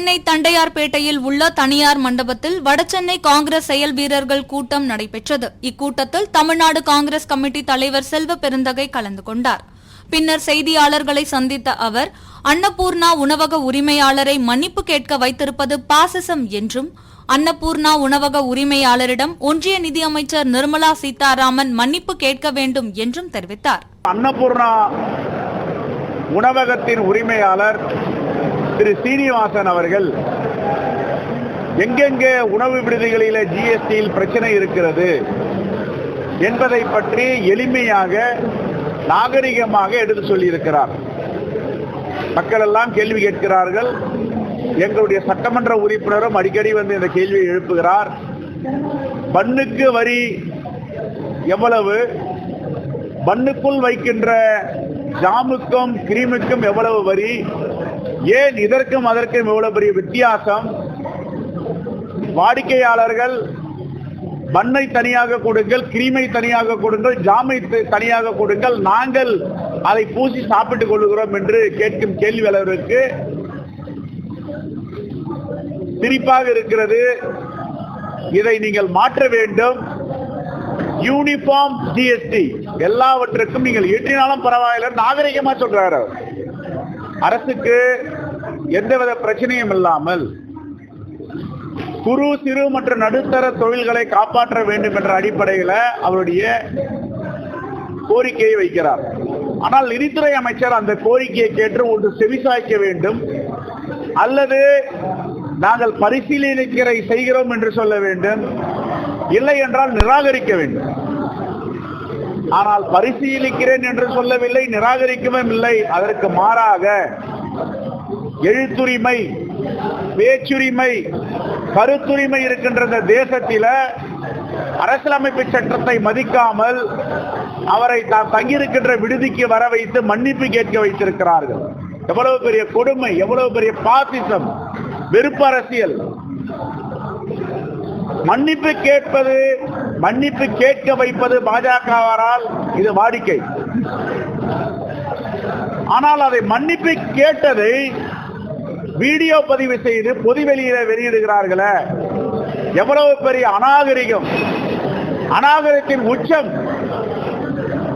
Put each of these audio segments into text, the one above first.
சென்னை தண்டையார்பேட்டையில் உள்ள தனியார் மண்டபத்தில் வடசென்னை காங்கிரஸ் செயல் வீரர்கள் கூட்டம் நடைபெற்றது. இக்கூட்டத்தில் தமிழ்நாடு காங்கிரஸ் கமிட்டி தலைவர் செல்வ பெருந்தகை கலந்து கொண்டார். பின்னர் செய்தியாளர்களை சந்தித்த அவர் அன்னபூர்ணா உணவக உரிமையாளரை மன்னிப்பு கேட்க வைத்திருப்பது பாசிசம் என்றும் அன்னபூர்ணா உணவக உரிமையாளரிடம் ஒன்றிய நிதியமைச்சர் நிர்மலா சீதாராமன் மன்னிப்பு கேட்க வேண்டும் என்றும் தெரிவித்தார். அன்னபூர்ணா உணவகத்தின் உரிமையாளர் திரு சீனிவாசன் அவர்கள் எங்கெங்கே உணவு விடுதிகளில ஜிஎஸ்டியில் பிரச்சனை இருக்கிறது என்பதை பற்றி எளிமையாக நாகரிகமாக எடுத்து சொல்லியிருக்கிறார். மக்கள் எல்லாம் கேள்வி கேட்கிறார்கள். எங்களுடைய சட்டமன்ற உறுப்பினரும் அடிக்கடி வந்து இந்த கேள்வியை எழுப்புகிறார். பண்ணுக்கு வரி எவ்வளவு? பண்ணுக்குள் வைக்கின்ற ஜாமுக்கும் கிரீமுக்கும் எவ்வளவு வரி? ஏன் இதற்கும் அதற்கும் எவ்வளவு பெரிய வித்தியாசம்? வாடிக்கையாளர்கள் மண்ணை தனியாக கொடுங்கள் கிரீமை தனியாக கொடுங்கள் ஜாமை தனியாக கொடுங்கள் நாங்கள் அதை பூசி சாப்பிட்டுக் கொள்கிறோம் என்று கேட்கும் கேள்வி அளவிற்கு சிரிப்பாக இருக்கிறது. இதை நீங்கள் மாற்ற வேண்டும். யூனிஃபார்ம் ஜிஎஸ்டி எல்லாவற்றுக்கும் நீங்கள் ஏற்றினாலும் பரவாயில்லை நாகரிகமா சொல்றாரு அவர். அரசுக்கு எந்தவித பிரச்சனையும் இல்லாமல் குறு சிறு மற்றும் நடுத்தர தொழில்களை காப்பாற்ற வேண்டும் என்ற அடிப்படையில் அவருடைய கோரிக்கையை வைக்கிறார். ஆனால் நிதித்துறை அமைச்சர் அந்த கோரிக்கையை கேட்டு ஒன்று செவிசாய்க்க வேண்டும். அல்லது நாங்கள் பரிசீலனைக்கிற செய்கிறோம் என்று சொல்ல வேண்டும். இல்லை என்றால் நிராகரிக்க வேண்டும். ஆனால் பரிசீலிக்கிறேன் என்று சொல்லவில்லை நிராகரிக்கவும் இல்லை அதற்கு மாறாக எழுத்துரிமை பேச்சுரிமை கருத்துரிமை இருக்கின்ற இந்த தேசத்தில அரசியலமைப்பு சட்டத்தை மதிக்காமல் அவரை தான் தங்கியிருக்கின்ற விடுதிக்கு வர வைத்து மன்னிப்பு கேட்க வைத்திருக்கிறார்கள். எவ்வளவு பெரிய கொடுமை எவ்வளவு பெரிய பாசிசம் வெறுப்பு அரசியல். மன்னிப்பு கேட்பது மன்னிப்பு கேட்க வைப்பது பாஜகவாரால் இது வாடிக்கை. ஆனால் அதை மன்னிப்பு கேட்டதை வீடியோ பதிவு செய்து பொது வெளியில வெளியிடுகிறார்களே எவ்வளவு பெரிய அநாகரிகம். அநாகரிகத்தின் உச்சம்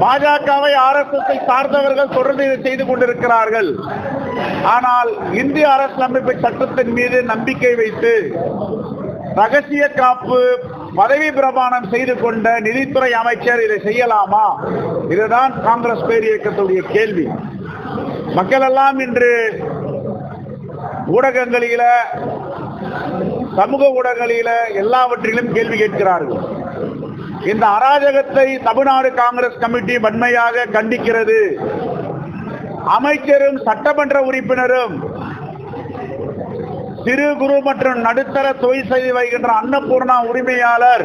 பாஜகவை ஆர்எஸ்எஸ்ஐ சார்ந்தவர்கள் தொடர்ந்து இதை செய்து கொண்டிருக்கிறார்கள். ஆனால் இந்திய அரசியலமைப்பு சட்டத்தின் மீது நம்பிக்கை வைத்து ரகசிய காப்பு பதவி பிரமாணம் செய்து கொண்ட நிதித்துறை அமைச்சர் இதை செய்யலாமா? இதுதான் காங்கிரஸ் பேர் இயக்கத்துடைய கேள்வி. மக்கள் எல்லாம் இன்று ஊடகங்களில சமூக ஊடகங்களில எல்லாவற்றிலும் கேள்வி கேட்கிறார்கள். இந்த அராஜகத்தை தமிழ்நாடு காங்கிரஸ் கமிட்டி வன்மையாக கண்டிக்கிறது. அமைச்சரும் சட்டமன்ற உறுப்பினரும் சிறு குறு மற்றும் நடுத்தர தொழில் செய்து வருகின்ற அன்னபூர்ணா உரிமையாளர்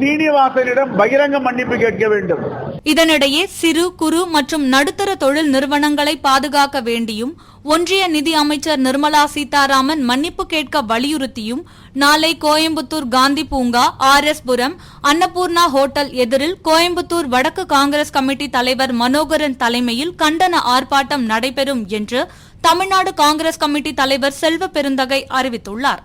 சீனிவாசனிடம் பகிரங்க மன்னிப்பு கேட்க வேண்டும். இதனிடையே சிறு குறு மற்றும் நடுத்தர தொழில் நிறுவனங்களை பாதுகாக்க வேண்டியும் ஒன்றிய நிதி அமைச்சர் நிர்மலா சீதாராமன் மன்னிப்பு கேட்க வலியுறுத்தியும் நாளை கோயம்புத்தூர் காந்தி பூங்கா R S Puram Annapoorna hotel எதிரில் கோயம்புத்தூர் வடக்கு காங்கிரஸ் கமிட்டி தலைவர் மனோகரன் தலைமையில் கண்டன ஆர்ப்பாட்டம் நடைபெறும் என்று தமிழ்நாடு காங்கிரஸ் கமிட்டி தலைவர் செல்வ பெருந்தகை அறிவித்துள்ளார்.